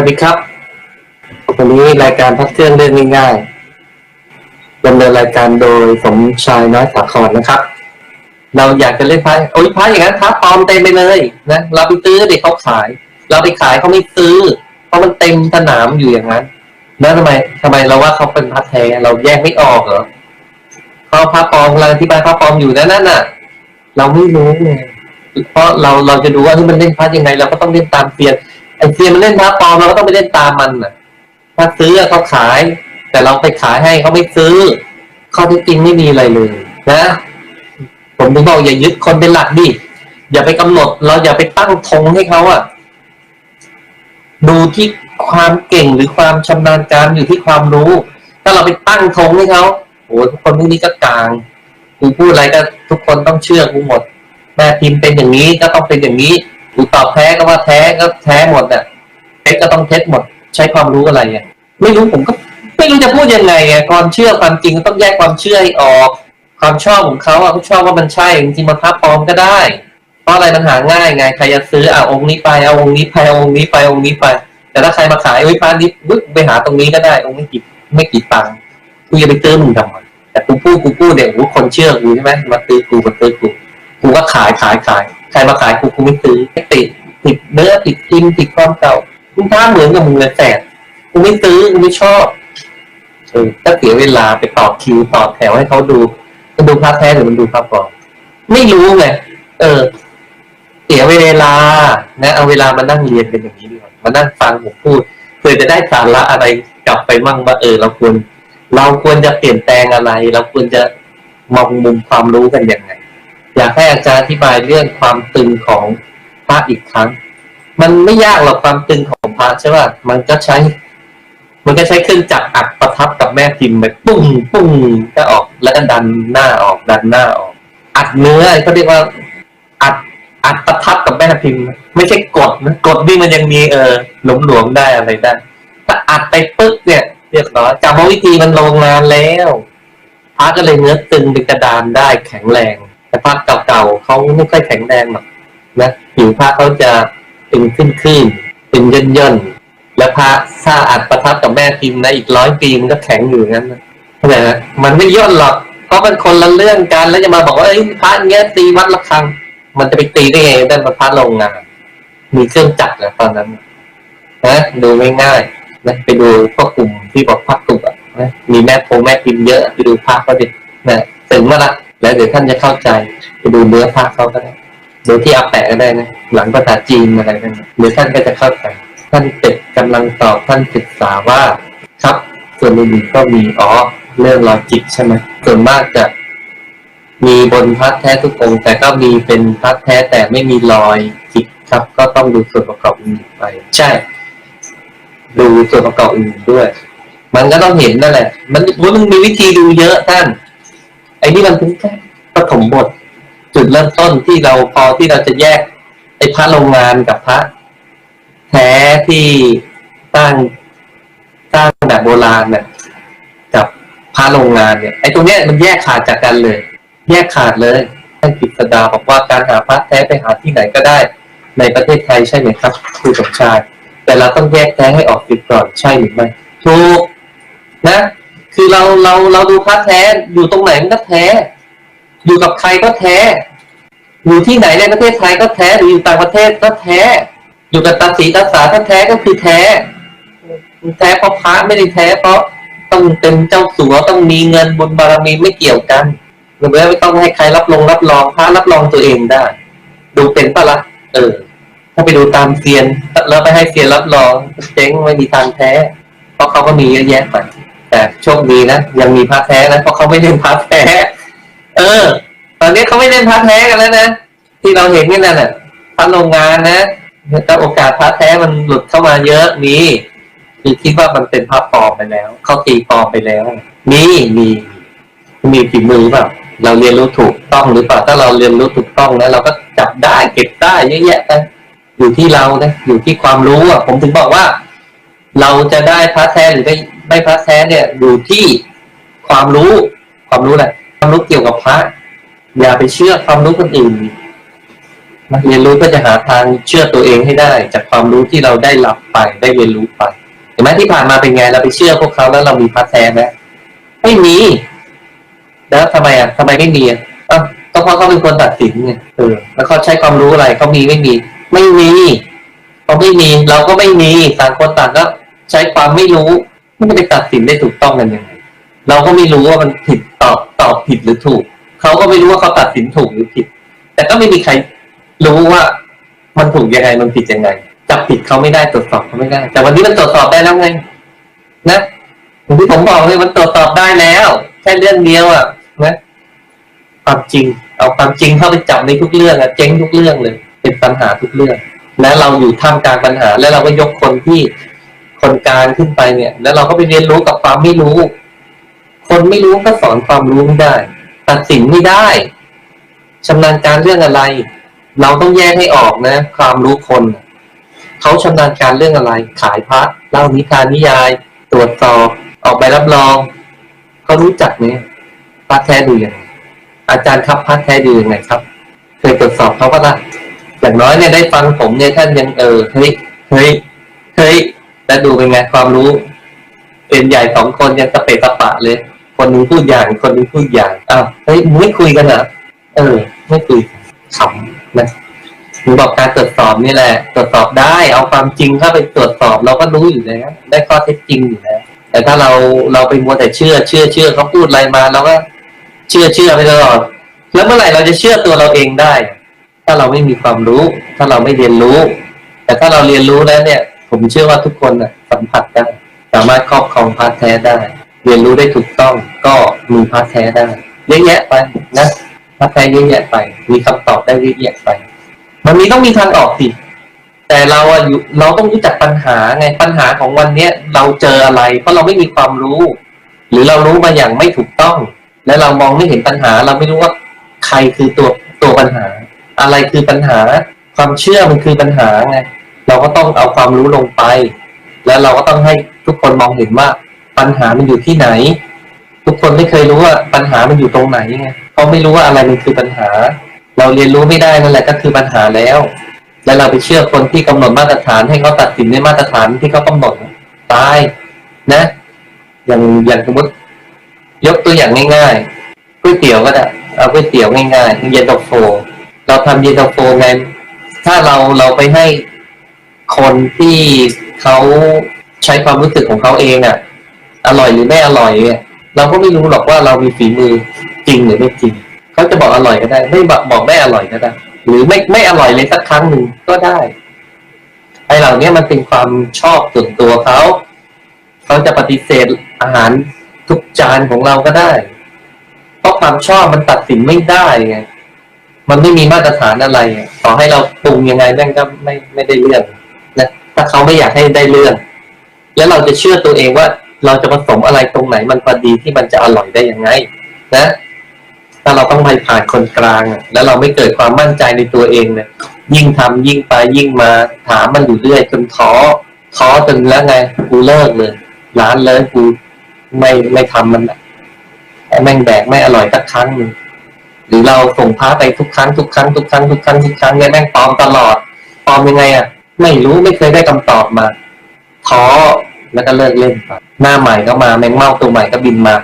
วัสดีครับ วันนี้รายการพักเครื่องเรื่องง่ายๆดำเนินรายการโดยสมชายน้อยสาครนะครับ เราอยากจะเล่นพระโอ้ยพระอย่างนั้นพระปลอมเต็มไปเลยนะเราไปซื้อเด็กเขาขาย เราไปขายเขาไม่ซื้อ เพราะมันเต็มสนามอยู่อย่างนั้น แล้วทำไมทำไมเราว่าเขาเป็นพระแท้เราแยกไม่ออกเหรอเขาพระปลอมเราอธิบายพระปลอมอยู่นั่นน่ะ เราไม่รู้ไงเพราะเราเราจะดูว่าที่มันเล่นพระยังไงเราก็ต้องเล่นตามเซียน ไอเซียนมันเล่นพระปลอมเราก็ต้องไปเล่นตามมันน่ะถ้าซื้อเขาขาย แต่เราไปขายให้เขาไม่ซื้อข้อเที่จริงไม่มีอะไรเลยนะ ผมถึงบอกอย่ายึดคนเป็นหลักดิอย่าไปกำหนด เราอย่าไปตั้งธงให้เขาอะดูที่ความเก่งหรือความชำนาญการอยู่ที่ความรู้ ถ้าเราไปตั้งธงให้เขาโอ้ทุกคนพวกนี้ก็กลางกูพูดอะไรก็ทุกคนต้องเชื่อกูหมดแม่พิมพ์เป็นอย่างนี้ก็ต้องเป็นอย่างนี้ กูตอบแท้ก็ว่าแท้ก็แท้หมดอะเท็จก็ต้องเท็จหมด ใช้ความรู้อะไรอะไม่รู้ผมก็ไม่รู้จะพูดยังไงอะความเชื่อความจริงก็ต้องแยกความเชื่อออก ความชอบของเขาอะเขาชอบว่ามันใช่จริงๆมันพระปลอมก็ได้ เพราะอะไรมันหาง่ายไงใครจะซื้ออะองค์นี้ไปเอาองค์นี้ไปเอาองค์นี้ไปองค์นี้ไป แต่ถ้าใครมาขายวิพานี้วึบไปหาตรงนี้ก็ได้ องค์ไม่กี่ไม่กี่ตังค์กูจะไปซื้อมึงทำไมแต่กูพูดกูพูดเดี๋ยวคนเชื่อกูใช่ไหมมาซื้อกูมาซื้อกูกูก็ขายขายขาย ใครมาขายกูกูไม่ซื้อไม่ติดติดเนื้อติดกินติดความเก่าคุณท้าเหมือนกับมึงเลยแสบกูไม่ซื้อกูไม่ชอบเออถ้าเสียเวลาไปต่อคิวต่อแถวให้เขาดูมันดูพระแท้หรือมันดูพระปลอมไม่รู้ไงเออ เสียเวลานะเอาเวลามานั่งเรียนเป็นอย่างนี้ดีกว่ามานั่งฟังผมพูดเพื่อจะได้สาระอะไรกลับไปมั่งว่าเออเราควรเราควรจะเปลี่ยนแปลงอะไร เราควรจะมองมุมความรู้กันยังไง อยากให้อาจารย์อธิบายเรื่องความตึงของพระอีกครั้ง มันไม่ยากหรอกความตึงของพระใช่ป่ะมันก็ใช้ มันก็ใช้เครื่องจักรอัดประทับกับแม่พิมพ์ไปปุ้งปุ้งก็ออกแล้วก็ดันหน้าออกดันหน้าออก อัดเนื้อเขาเรียกว่าอัดอัดประทับกับแม่พิมพ์ ไม่ใช่กดนะกดนี่มันยังมีเออหลวมหลวมๆได้อะไรได้ถ้าอัดไปปึ๊กเนี่ยเรียบร้อยกรรมวิธีมันลงนานแล้วพระก็เลยเนื้อตึงเป็นกระดานได้แข็งแรง แต่พระเก่าๆเขาไม่ค่อยแข็งแรงหรอกนะผิวพระเขาจะเป็นขึ้นๆเป็นย่นย่นๆแล้วพระถ้าอัดประทับกับแม่พิมพ์นะอีกร้อยปีมันก็แข็งอยู่งั้นนะเข้าใจไหมมันไม่ย่นหรอกเพราะมันคนละเรื่องกันแล้วจะมาบอกว่าเอ้พระเงี้ยตีวัดละครัง มันจะไปตีได้ไงด้มาพัดโรงงานมีเครื่องจักรนะตอนนั้นนะดูไม่ง่ายนะไปดูพวกกลุ่มที่บอกพักตุกอะนะมีแม่โพแม่พิมพ์เยอะไปดูภาพเขาดินะถึงมาละ แล้วเดี๋ยวท่านจะเข้าใจไปดูเนื้อภาเขาก็ได้ดูที่อาแปะก็ได้นะหลังภาษาจีนอะไรนั่นนะเดี๋ยวท่านก็จะเข้าใจท่านเป็ดกำลังตอบท่านศึกษาว่าครับ ส่วนอื่นก็มีอ๋อเรื่องลอจิกใช่ไหมส่วนมากจะมีบนพระแท้ทุกองค์แต่ก็มีเป็นพระแท้แต่ไม่มีรอยจิกครับ ก็ต้องดูส่วนประกอบอื่นไป ใช่ ดูส่วนประกอบอื่นด้วย มันก็ต้องเห็นนั่นแหละ มันมันมีวิธีดูเยอะท่าน ไอ้นี่มันเป็นแค่ปฐมบท จุดเริ่มต้นที่เราพอที่เราจะแยกไอ้พระโรงงานกับพระแท้ที่สร้งสร้งแบบโบราณเนี่ยกับพระโรงงานเนี่ยไอ้ตรงเนี้ยมันแยกขาดจากกันเลย แยกขาดเลยท่านกฤษดาบอกว่าการหาพระแท้ไปหาที่ไหนก็ได้ ในประเทศไทยใช่ไหมครับครูสมชายแต่เราต้องแยกแท้ให้ออกติดก่อนใช่หรือไม่ถูกนะ คือเราเราเราดูพระแท้อยู่ตรงไหนมันก็แท้ อยู่กับใครก็แท้ อยู่ที่ไหนในประเทศไทยก็แท้หรืออยู่ต่างประเทศก็แท้ อยู่กับตาสีตาสาถ้าแท้ก็คือแท้แท้เพราะพระไม่ได้แท้เพราะต้องเป็นเจ้าสัวต้องมีเงินบุญบารมีไม่เกี่ยวกันหรือไม่ต้องให้ใครรับรองรับรองพระรับรองตัวเองได้ ดูเป็นปะละ่ะเออ ถ้าไปดูตามเซียนแล้วไปให้เซียนรับรองเจ๊งไม่มีทางแท้ เพราะเขาก็มีเยอะแยะไป แต่โชคดีนะยังมีพระแท้นะเพราะเขาไม่เล่นพระแท้เออ ตอนนี้เขาไม่เล่นพระแท้กันแล้วนะที่เราเห็นนี่นั่นน่ะพระโรงงานนะแต่โอกาสพระแท้มันหลุดเข้ามาเยอะมีมีคิดว่ามันเป็นพระปลอมไปแล้วเขาตีปลอมไปแล้วมีมีมีฝีมือเปล่าเราเรียนรู้ถูกต้องหรือเปล่าถ้าเราเรียนรู้ถูกต้องนะเราก็จับได้เก็บได้เยอะแยะไปอยู่ที่เรานะอยู่ที่ความรู้อะ ผมถึงบอกว่า เราจะได้พระแท้หรือไม่ ไม่พระแท้เนี่ยอยู่ที่ความรู้ความรู้อะไรความรู้เกี่ยวกับพระ อย่าไปเชื่อความรู้คนอื่นนะเรียนรู้ก็จะหาทางเชื่อตัวเองให้ได้ จากความรู้ที่เราได้รับไปได้เรียนรู้ไปเห็นไหมที่ผ่านมาเป็นไงเราไปเชื่อพวกเขาแล้วเรามีพัฒแท้ไหมไม่มีแล้วทำไมอะทำไมไม่มีอะอ้าวก็เพราะเขาเป็นคนตัดสินไงเออแล้วเขาใช้ความรู้อะไรเขามีไม่มี ไม่มีเขาไม่มี เราก็ไม่มีต่างคนต่างก็ใช้ความไม่รู้ มันจะไปตัดสินได้ถูกต้องกันยังไงเราก็ไม่รู้ว่ามันผิดตอบตอบผิดหรือถูก เขาก็ไม่รู้ว่าเขาตัดสินถูกหรือผิด แต่ก็ไม่มีใครรู้ว่ามันถูกยังไงมันผิดยังไงจับผิดเขาไม่ได้ตรวจสอบเขาไม่ได้ แต่วันนี้มันตรวจสอบได้แล้วไง นะอย่างที่ผมบอกเลยมันตรวจสอบได้แล้วแค่เรื่องเดียวอะนะความจริง เอาความจริงเข้าไปจับในทุกเรื่องอะเจ๊งทุกเรื่องเลย เป็นปัญหาทุกเรื่อง และเราอยู่ท่ามกลางปัญหา แล้วเราก็ยกคนที่ คนกลางขึ้นไปเนี่ย แล้วเราก็ไปเรียนรู้กับความไม่รู้ คนไม่รู้ก็สอนความรู้ไม่ได้ ตัดสินไม่ได้ชำนาญการเรื่องอะไร เราต้องแยกให้ออกนะ ความรู้คนเขาชำนาญการเรื่องอะไร ขายพระเล่านิทานนิยาย ตรวจสอบออกใบรับรองเขารู้จักไหมพระแท้ดูยังไงอาจารย์ครับพระแท้ดูยังไงครับ เคยตรวจสอบเขาก็ละอย่างน้อยเนี่ยได้ฟังผมเนี่ยท่านยังเออเฮ้ยเฮ้ยเฮ้ย แล้วดูเป็นไงความรู้ เป็นใหญ่สองคนยังสเปะสปะเลย คนหนึงพูดอย่างคนหนึงพูดอย่างอ้าวเฮ้ยมึงไม่คุยกันเหรอเออ ไม่คุยขำนะผมบอกการตรวจสอบนี่แหละ ตรวจสอบได้เอาความจริงเข้าไปตรวจสอบเราก็รู้อยู่แล้วได้ข้อเท็จจริงอยู่แล้วแต่ถ้าเราเราไปมัวแต่เชื่อ เชื่อเชื่อเขาพูดอะไรมาเราก็เชื่อเชื่อไปตลอดแล้วเมื่อไหร่เราจะเชื่อตัวเราเองได้ ถ้าเราไม่มีความรู้ ถ้าเราไม่เรียนรู้ แต่ถ้าเราเรียนรู้แล้วเนี่ย ผมเชื่อว่าทุกคนน่ะสัมผัสได้ สามารถครอบครองพาร์ทแท้ได้ เรียนรู้ได้ถูกต้องก็มีพาร์ทแท้ได้เยอะแยะไปนะพาร์ทแท้เยอะแยะไป มีคำตอบได้เยอะแยะไป มันมีต้องมีทางออกสิแต่เราอะอยู่เราต้องรู้จักปัญหาไงปัญหาของวันเนี้ยเราเจออะไร เพราะเราไม่มีความรู้ หรือเรารู้มาอย่างไม่ถูกต้อง และเรามองไม่เห็นปัญหา เราไม่รู้ว่าใครคือตัวตัวปัญหา อะไรคือปัญหา ความเชื่อมันคือปัญหาไง เราก็ต้องเอาความรู้ลงไป แล้วเราก็ต้องให้ทุกคนมองเห็นว่าปัญหามันอยู่ที่ไหน ทุกคนไม่เคยรู้ว่าปัญหามันอยู่ตรงไหนไงเขาไม่รู้ว่าอะไรมันคือปัญหา เราเรียนรู้ไม่ได้นั่นแหละก็คือปัญหาแล้ว แล้วเราไปเชื่อคนที่กำหนดมาตรฐานให้เขาตัดสินในมาตรฐานที่เขากำหนดตายนะ อย่างอย่างสมมติยกตัวอย่างง่ายๆก๋วยเตี๋ยวก็ได้เอาก๋วยเตี๋ยวง่ายๆเย็นตาโฟเราทำเย็นตาโฟไงถ้าเราเราไปให้ คนที่เขาใช้ความรู้สึกของเขาเองอะอร่อยหรือไม่อร่อยเนี่ยเราก็ไม่รู้หรอกว่าเรามีฝีมือจริงหรือไม่จริงเขาจะบอกอร่อยก็ได้ ไม่บอกบอกไม่อร่อยก็ได้ หรือไม่ไม่อร่อยเลยสักครั้งหนึ่งก็ได้ไอเหล่านี้มันเป็นความชอบส่วนตัวเขาเขาจะปฏิเสธอาหารทุกจานของเราก็ได้เพราะความชอบมันตัดสินไม่ได้ไงมันไม่มีมาตรฐานอะไร ต่อให้เราปรุงยังไงแม่งก็ไม่ไม่ได้เรื่อง ถ้าเขาไม่อยากให้ได้เรื่อง แล้วเราจะเชื่อตัวเองว่าเราจะผสมอะไรตรงไหนมันพอดีที่มันจะอร่อยได้ยังไง นะถ้าเราต้องไปผ่านคนกลาง แล้วเราไม่เกิดความมั่นใจในตัวเองเนี่ยยิ่งทำยิ่งไปยิ่งมาถามมันอยู่เรื่อยจนท้อท้อจนแล้วไงกูเลิกเลยร้านเลยกูไม่ไม่ทำมันละแม่งแดกไม่อร่อยสักครั้งหนึ่งหรือเราส่งพาไปทุกครั้งทุกครั้งทุกครั้งทุกครั้งทุกครั้งเนี่ยแม่งปลอมตลอดปลอมยังไงอะ ไม่รู้ไม่เคยได้คำตอบมาท้อแล้วก็เลิกเล่นไปหน้าใหม่ก็มาแมงเม่าตัวใหม่ก็บินมา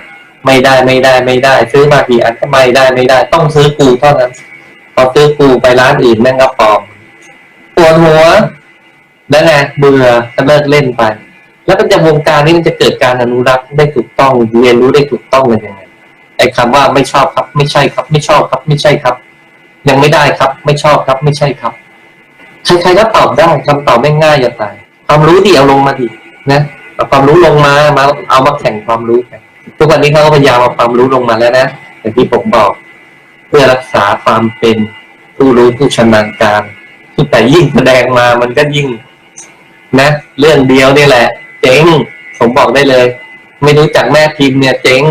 ไม่ได้ไม่ได้ไม่ได้ ซื้อมากี่อันก็ไม่ได้ไม่ได้ ต้องซื้อกูเท่านั้นพอซื้อกูไปร้านอื่นแม่งก็ปลอมปวดหัวแล้วไงเบื่อก็เลิกเล่นไป แล้วมันจะวงการนี้มันจะเกิดการอนุรักษ์ได้ถูกต้องเรียนรู้ได้ถูกต้องกันยังไงไอ้คำว่าไม่ชอบครับ ไม่ใช่ครับ ไม่ชอบครับ ไม่ใช่ครับ ยังไม่ได้ครับ ไม่ชอบครับ ไม่ใช่ครับ ใครๆก็ตอบได้คำตอบไม่ง่ายจะตาย ความรู้ดีเอาลงมาดินะเอาความรู้ลงมามาเอามาแข่งความรู้กันทุกวันนี้เขาก็พยายามเอาความรู้ลงมาแล้วนะอย่างที่ผมบอก เพื่อรักษาความเป็นผู้รู้ผู้ชำนาญการแต่ยิ่งแสดงมามันก็ยิ่ง นะ เรื่องเดียวนี่แหละ เจ๊งผมบอกได้เลย ไม่รู้จักแม่พิมพ์เนี่ยเจ๊ง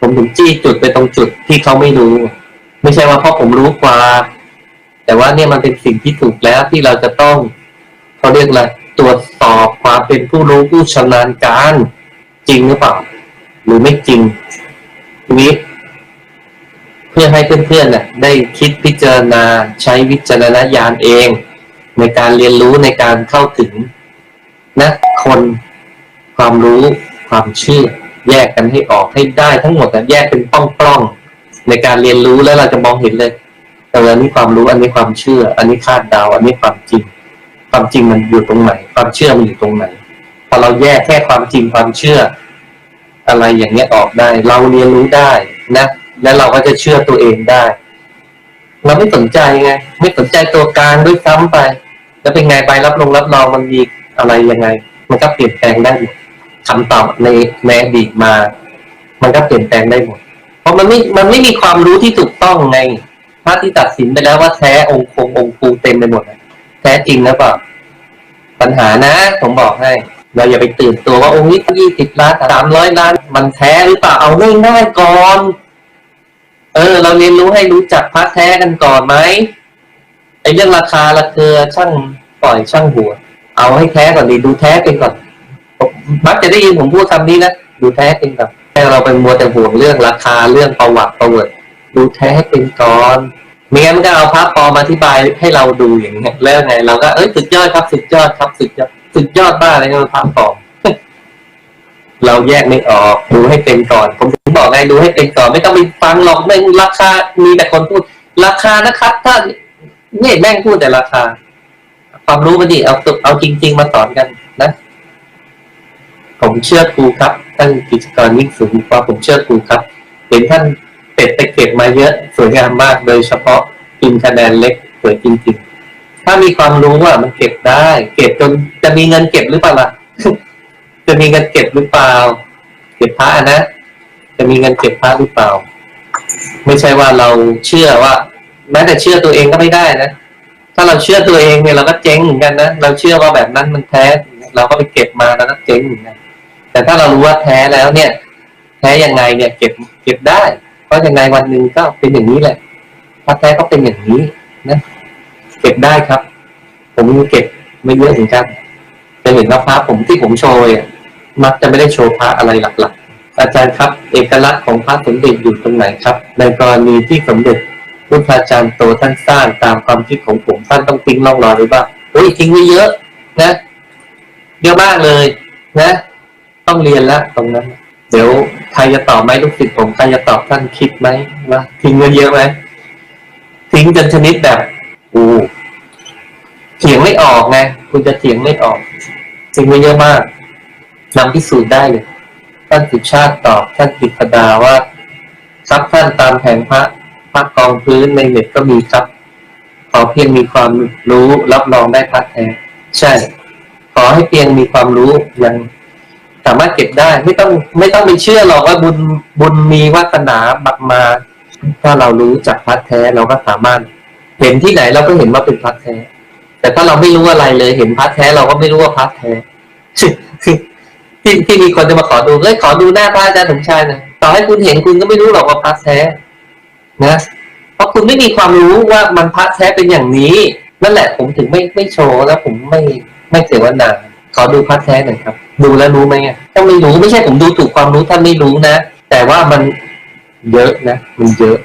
ผมถึงจี้จุดไปตรงจุดที่เขาไม่รู้ ไม่ใช่ว่าเพราะผมรู้กว่า แต่ว่าเนี่ยมันเป็นสิ่งที่ถูกแล้วที่เราจะต้องเขาเรียกอะไรตรวจสอบความเป็นผู้รู้ผู้ชำนาญการจริงหรือเปล่า หรือไม่จริงนี้พพื่อให้เพื่อนๆน่ะได้คิดพิจารณาใช้วิจารณญาณเอง ในการเรียนรู้ในการเข้าถึงนะคนความรู้ความเชื่อแยกกันให้ออกให้ได้ทั้งหมดอะแยกเป็นป้องๆในการเรียนรู้แล้วเราจะมองเห็นเลย แต่อันนี้ความรู้อันนี้ความเชื่อ อันนี้คาดเดาอันนี้ความจริง ความจริงมันอยู่ตรงไหน ความเชื่อมันอยู่ตรงไหนพอเราแยกแค่ความจริงความเชื่อ อะไรอย่างเงี้ยออกได้ เราเรียนรู้ได้นะ และเราก็จะเชื่อตัวเองได้ เราไม่สนใจไง ไม่สนใจตัวกลางด้วยซ้ำไป แล้วเป็นไงใบรับรองรับรองมันมีอะไรยังไง มันก็เปลี่ยนแปลงได้หมดคำตอบในในอดีตมา มันก็เปลี่ยนแปลงได้หมด เพราะมันไม่มันไม่มีความรู้ที่ถูกต้องไง พระที่ตัดสินไปแล้วว่าแท้องค์คงองค์ครูเต็มไปหมดแท้จริงนะเปล่าปัญหานะ ผมบอกให้ เราอย่าไปตื่นตัวว่าองค์นี้ยี่สิบล้านสามร้อยล้าน มันแท้หรือเปล่าเอาง่ายๆก่อน เออ เราเรียนรู้ให้รู้จักพระแท้กันก่อนไหมไอ้เรื่องราคาราคาช่างปล่อยช่างหัว เอาให้แท้ก่อนดีดูแท้เป็นก่อนมักจะได้ยินผมพูดคำนี้นะดูแท้เป็นก่อนแค่เราไปมัวแต่ห่วงเรื่องราคาเรื่องประวัติประวัติ ดูแท้ให้เป็นก่อนไม่งั้นมันก็เอาพระปลอมาอธิบายให้เราดูอย่างเงี้ยแล้วไงเราก็เอ้ยสุดยอดครับสุดยอดครับสุดยอดสุดยอดบ้าเลยครับพระปลอมเราแยกไม่ออกดูให้เป็นก่อน ผมถึงบอกไงดูให้เป็นก่อน ไม่ต้องไปฟังหรอกแม่งราคา มีแต่คนพูด ราคานะครับ ถ้าเนี่ยแม่งพูดแต่ราคา ความรู้มาดิเอาตัวเอาจริง ๆ มาสอนกันนะ ผมเชื่อครูครับ ท่านกิจกรยิ่งสูงกว่าผมเชื่อครูครับ เห็นท่าน เป็ดไปเก็บมาเยอะสวยงามมากโดยเฉพาะพิมพ์คะแนนเล็กสวยจริงๆ ถ้ามีความรู้ว่ามันเก็บได้ เก็บจนจะมีเงินเก็บหรือเปล่าล่ะจะมีเงินเก็บหรือเปล่า เก็บพระนะ จะมีเงินเก็บพระหรือเปล่า ไม่ใช่ว่าเราเชื่อว่าแม้แต่เชื่อตัวเองก็ไม่ได้นะถ้าเราเชื่อตัวเองเนี่ยเราก็เจ๊งเหมือนกันนะเราเชื่อว่าแบบนั้นมันแท้ เราก็ไปเก็บมาแล้วก็เจ๊งเหมือนกันแต่ถ้าเรารู้ว่าแท้แล้วเนี่ย แท้ยังไงเนี่ยเก็บเก็บได้ เพราะยังไงวันหนึ่งก็เป็นอย่างนี้แหละพระแท้ก็เป็นอย่างนี้นะเก็บได้ครับ ผมเก็บไม่เยอะเหมือนกันจะเห็นว่าพระผมที่ผมโชว์มักจะไม่ได้โชว์พระอะไรหลักๆ อาจารย์ครับ เอกลักษณ์ของพระสมเด็จอยู่ตรงไหนครับ ในกรณีที่สมเด็จพุทธาจารย์โตท่านสร้างตามความคิดของผมท่านต้องทิ้งร่องรอยไว้บ้างโอ้ยทิ้งไว้เยอะ นะเยอะมากเลย นะ ต้องเรียนแล้วตรงนั้น เดี๋ยว ใครจะตอบไหมลูกศิษย์ผมใครจะตอบท่านคิดไหมว่าทิ้งไว้เยอะไหมทิ้งจนชนิดแบบอู้เถียงไม่ออกไงคุณจะเถียงไม่ออกทิ้งไว้เยอะมากนำพิสูจน์ได้เลยท่านสุชาติตอบท่านกิตดาว่าครับท่านตามแผงพระพระกองพื้นในเน็ตก็มีครับขอเพียงมีความรู้รับรองได้พระแท้ใช่ ขอให้เพียงมีความรู้ยัง สามารถเก็บได้ ไม่ต้องไม่ต้องไปเชื่อหรอกว่าบุญบุญมีวาสนาบักมา ถ้าเรารู้จักพระแท้เราก็สามารถ เห็นที่ไหนเราก็เห็นว่าเป็นพระแท้ แต่ถ้าเราไม่รู้อะไรเลย เห็นพระแท้เราก็ไม่รู้ว่าพระแท้ที่ที่มีคนจะมาขอดูเลยขอดูหน้าพระอาจารย์สมชายนะต่อให้คุณเห็นคุณก็ไม่รู้หรอกว่าพระแท้ นะ เพราะคุณไม่มีความรู้ว่ามันพระแท้เป็นอย่างนี้ นั่นแหละผมถึงไม่ไม่โชว์แล้วผมไม่ไม่เสวนา ขอดูพระแท้หน่อยครับ ดูแล้วรู้ไหมถ้าไม่รู้ไม่ใช่ผมดูถูกความรู้ท่านไม่รู้นะ แต่ว่ามันเยอะนะ มันเยอะ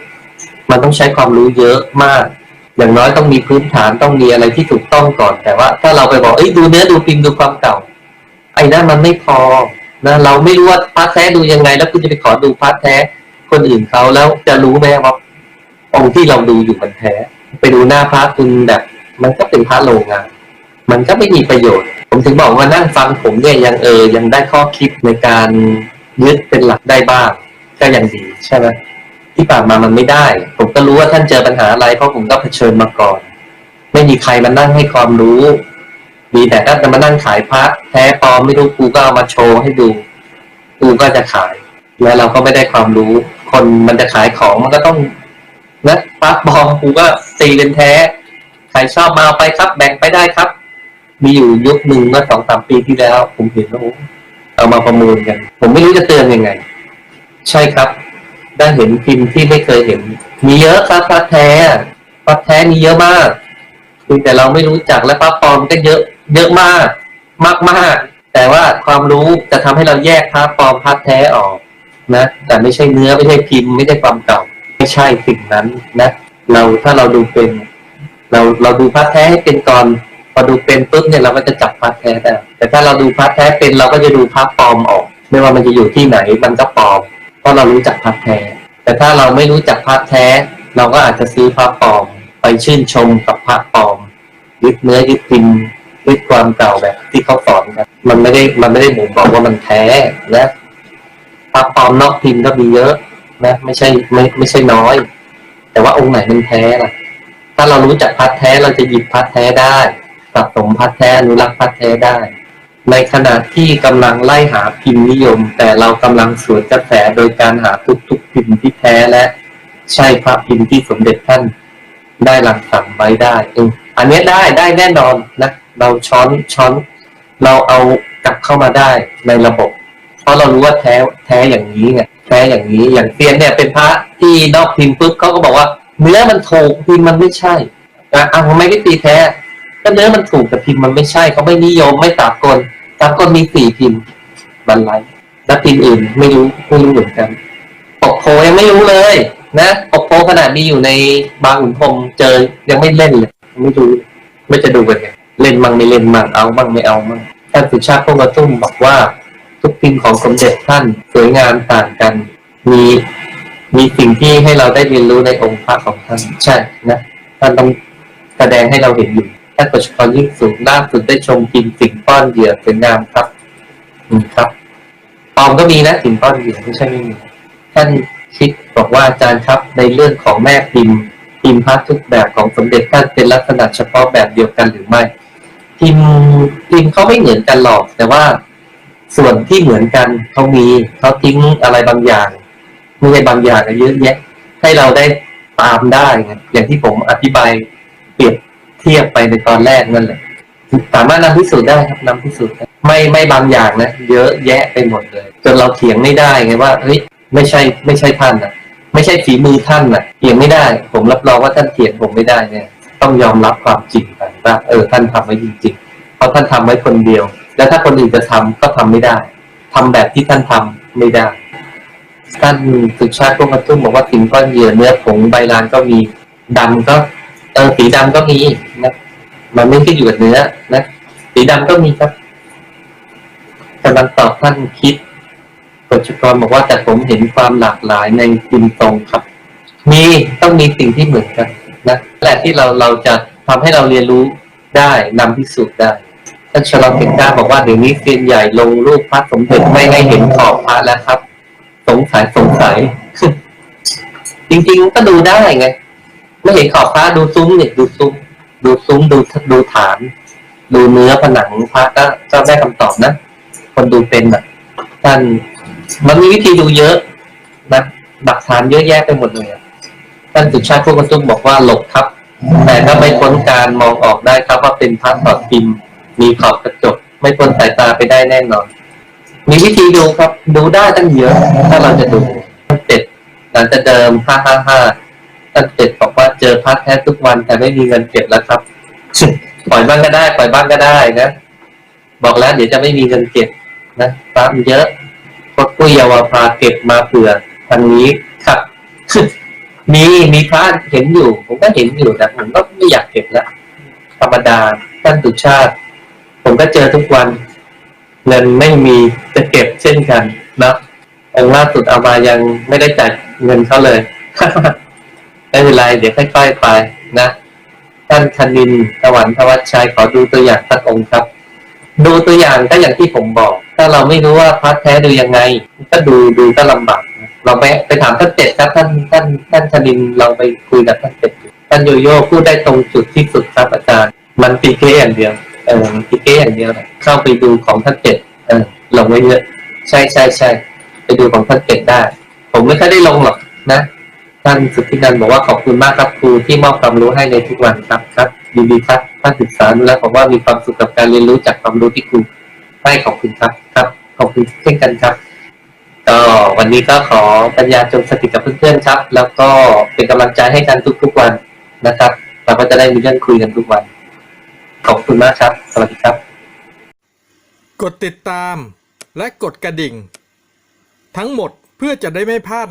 มันต้องใช้ความรู้เยอะมาก อย่างน้อยต้องมีพื้นฐานต้องมีอะไรที่ถูกต้องก่อน แต่ว่า ถ้าเราไปบอกเอ้ยดูเนื้อดูพิมพ์ดูความเก่า ไอ้นั่นมันไม่พอนะเราไม่รู้ว่าพระแท้ดูยังไง แล้วคุณจะไปขอดูพระแท้คนอื่นเขาแล้วจะรู้ไหมว่าองค์ที่เราดูอยู่มันแท้ ไปดูหน้าพระคุณแบบ มันก็เป็นพระโลงานมันก็ไม่มีประโยชน์ ผมถึงบอกว่านั่งฟังผมเนี่ยยังเออยังได้ข้อคิดในการยึดเป็นหลักได้บ้างก็ยังดีใช่ไหมที่ผ่านมามันไม่ได้ ผมก็รู้ว่าท่านเจอปัญหาอะไร เพราะผมก็เผชิญมาก่อน ไม่มีใครมานั่งให้ความรู้ มีแต่ถ้าจะมานั่งขายพระแท้ปลอมไม่รู้กูก็เอามาโชว์ให้ดูกูก็จะขาย แล้วเราก็ไม่ได้ความรู้ คนมันจะขายของมันก็ต้องนะพระปลอมกูก็ตีเป็นแท้ใครชอบมาเอาไปครับแบ่งไปได้ครับ มีอยู่ยุคหนึ่งเมื่อสองสามปีที่แล้ว ผมเห็นว่าโอ้เอามาประมูลกัน ผมไม่รู้จะเตือนยังไง ใช่ครับ ได้เห็นพิมพ์ที่ไม่เคยเห็น มีเยอะครับพระแท้พระแท้มีเยอะมากเพียงแต่เราไม่รู้จักและพระปลอมก็เยอะ เยอะมาก มากมากแต่ว่าความรู้จะทำให้เราแยกพระปลอมพระแท้ออกนะ แต่ไม่ใช่เนื้อไม่ใช่พิมพ์ไม่ใช่ความเก่า ไม่ใช่สิ่งนั้นนะ เราถ้าเราดูเป็น เราเราดูพระแท้ให้เป็นก่อน อดูเป็นปุ๊บเนี่ยเราก็จะจับพระแท้ได้แต่ถ้าเราดูพระแท้เป็นเราก็จะดูพระปลอมออก ไม่ว่ามันจะอยู่ที่ไหนมันก็ปลอมเพราะเรารู้จักพระแท้ แต่ถ้าเราไม่รู้จักพระแท้ เราก็อาจจะซื้อพระปลอม ไปชื่นชมกับพระปลอมยึดเนื้อยึดพิมพ์ยึดความเก่าแบบ ที่เขาสอนกันมันไม่ได้มันไม่ได้บ่งบอกว่ามันแท้นะพระปลอมนอกพิมพ์ก็มีเยอะนะไม่ใช่ไม่ไม่ใช่น้อย แต่ว่าองค์ไหนมันแท้ล่ะ ถ้าเรารู้จักพัดแท้เราจะหยิบพัดแท้ได้ สะสมพัดแท้อนุรักษ์พัดแท้ได้ ในขณะที่กำลังไล่หาพิมพ์นิยม แต่เรากำลังสวนกระแสโดยการหาทุกๆพิมพ์ที่แท้และใช่พระพิมพ์ที่สมเด็จท่านได้หลังสรรค์ไว้ได้ออันนี้ได้ได้แน่นอนนะ เราช้อนช้อน เราเอากลับเข้ามาได้ในระบบ เพราะเรารู้ว่าแท้แท้อย่างนี้ไงแท้อย่างนี้อย่างเซียนเนี่ยเป็นพระที่นอกพิมพ์ปุ๊บเขาก็บอกว่า เนื้อมันถูกพิมพ์มันไม่ใช่อะอะทำไมไม่ตีแท้ ก็เนื้อมันถูกแต่พิมพ์มันไม่ใช่เขาไม่นิยมไม่สากลสากลมีสี่พิมพ์บรรลัยแล้วพิมพ์อื่นไม่รู้ไม่รู้เหมือนกันปกโพยังไม่รู้เลย นะปกโพขนาดมีอยู่ในบางขุนพรมเจอยังไม่เล่นเลยไม่รู้ไม่จะดูกันไงเล่นมั่งไม่เล่นมั่งเอามั่งไม่เอามั่งท่านสุชาติพงกระตุ้มบอกว่า ทุกพิมพ์ของสมเด็จท่านสวยงามต่างกัน มีมีสิ่งที่ให้เราได้เรียนรู้ในองค์พระของท่านใช่นะท่านต้องแสดงให้เราเห็นอยู่ ท่านประชกรยิ่งสูงล่าสุดได้ชมพิมพ์สิ่งป้อนเหยื่อสวยงามครับอืมครับปอมก็มีนะสิ่งป้อนเหยื่อไม่ใช่ไม่มีท่านคิดบอกว่าอาจารย์ครับในเรื่องของแม่พิมพ์พิมพ์พระทุกแบบของสมเด็จท่านเป็นลักษณะเฉพาะแบบเดียวกันหรือไม่พิมพ์พิมพ์เขาไม่เหมือนกันหรอก แต่ว่าส่วนที่เหมือนกันเขามีเขาทิ้งอะไรบางอย่างไม่ใช่บางอย่างเยอะแยะให้เราได้ตามได้ไงอย่างที่ผมอธิบายเปรียบ เทียบไปในตอนแรกนั่นแหละสามารถนำพิสูจน์ได้ครับนำพิสูจน์ไม่ไม่บางอย่างนะเยอะแยะไปหมดเลย จนเราเถียงไม่ได้ไงว่าเฮ้ยไม่ใช่ไม่ใช่ท่านนะไม่ใช่ฝีมือท่านนะเถียงไม่ได้ ผมรับรองว่าท่านเถียงผมไม่ได้เนี่ย ต้องยอมรับความจริงไปว่าเออท่านทำไว้จริงๆเพราะท่านทำไว้คนเดียว แล้วถ้าคนอื่นจะทำก็ทำไม่ได้ทำแบบที่ท่านทำไม่ได้ท่านสุชาติพวกกระตุ้มบอกว่าสินก้อนเหยื่อเนื้อผงใบลานก็มีดำก็ ออสีดำก็มีนะ มันไม่ขึ้นอยู่กับเนื้อนะ สีดำก็มีครับกำลังตอบท่านคิดกฎจุกรบอกว่าแต่ผมเห็นความหลากหลายในคุณตรงครับ มีต้องมีสิ่งที่เหมือนกันนะแหละที่เราเราจะทำให้เราเรียนรู้ได้นำพิสูจน์ได้ท่านชลอมเกต้าบอกว่าเดี๋ยวนี้เซียนใหญ่ลงรูปพระสมเด็จไม่ให้เห็นขอบพระแล้วครับ สงสัยสงสัย จริง ๆ ก็ดูได้ไง ไม่เห็นขอบพระดูซุ้มเนี่ยดูซุ้มดูซุ้มดูดูฐาน ดูเนื้อผนังพระก็ก็ได้คำตอบนะ คนดูเป็นอะท่านมันมีวิธีดูเยอะนะหลักฐานเยอะแยะไปหมดเลยท่านสุชาติพวกกระตุ้มบอกว่าหลบครับ แต่ถ้าไม่พ้นการมองออกได้ครับว่าเป็นพระตอดพิมพ์มีขอบกระจก ไม่พ้นสายตาไปได้แน่นอน มีวิธีดูครับ ดูได้ตั้งเยอะ ถ้าเราจะดูเป็ดหลังจากเดิมห้าห้าห้า ท่านเป็ดบอกว่าเจอพระแท้ทุกวันแต่ไม่มีเงินเก็บแล้วครับ ปล่อยบ้างก็ได้ปล่อยบ้างก็ได้นะ บอกแล้วเดี๋ยวจะไม่มีเงินเก็บนะพระมันเยอะพวกผู้เยาวภาเก็บมาเผื่อทางนี้ครับมีมีพระเห็นอยู่ ผมก็เห็นอยู่แต่ผมก็ไม่อยากเก็บแล้วธรรมดาท่านสุชาติ ผมก็เจอทุกวัน เงินไม่มีจะเก็บเช่นกันนะองค์ล่าสุดเอามายังไม่ได้จ่ายเงินเขาเลย ไม่เป็นไรเดี๋ยวค่อยๆไปนะท่านคณินสวรรค์ทวัชชัยขอดูตัวอย่างสักองค์ครับ ดูตัวอย่างก็อย่างที่ผมบอก ถ้าเราไม่รู้ว่าพระแท้ดูยังไง ก็ดูดูก็ลำบากเราไปไปถามท่านเป็ดครับท่านท่านท่านคณินเราไปคุยกับท่านเป็ดท่านโยโย่พูดได้ตรงจุดที่สุดครับอาจารย์ มันปีเกอย่างเดียวเออปีเกอย่างเดียวเข้าไปดูของท่านเป็ดเออลงไว้เยอะ ใช่ใช่ใช่ไปดูของท่านเป็ดได้ ผมไม่ค่อยได้ลงหรอกนะ ท่านสุทธินันท์บอกว่าขอบคุณมากครับครูที่มอบความรู้ให้ในทุกวันครับครับยินดีครับท่านศึกษาแล้วผมว่ามีความสุขกับการเรียนรู้จากความรู้ที่ครูให้ขอบคุณครับครับ ขอบคุณเช่นกันครับก็วันนี้ก็ขอปัญญาจงสถิตกับเพื่อนๆครับ แล้วก็เป็นกำลังใจให้กันทุกๆวันนะครับ เราก็จะได้มีเรื่องคุยกันทุกวัน ขอบคุณมากครับ สวัสดีครับ กดติดตามและกดกระดิ่ง ทั้งหมดเพื่อจะได้ไม่พลาด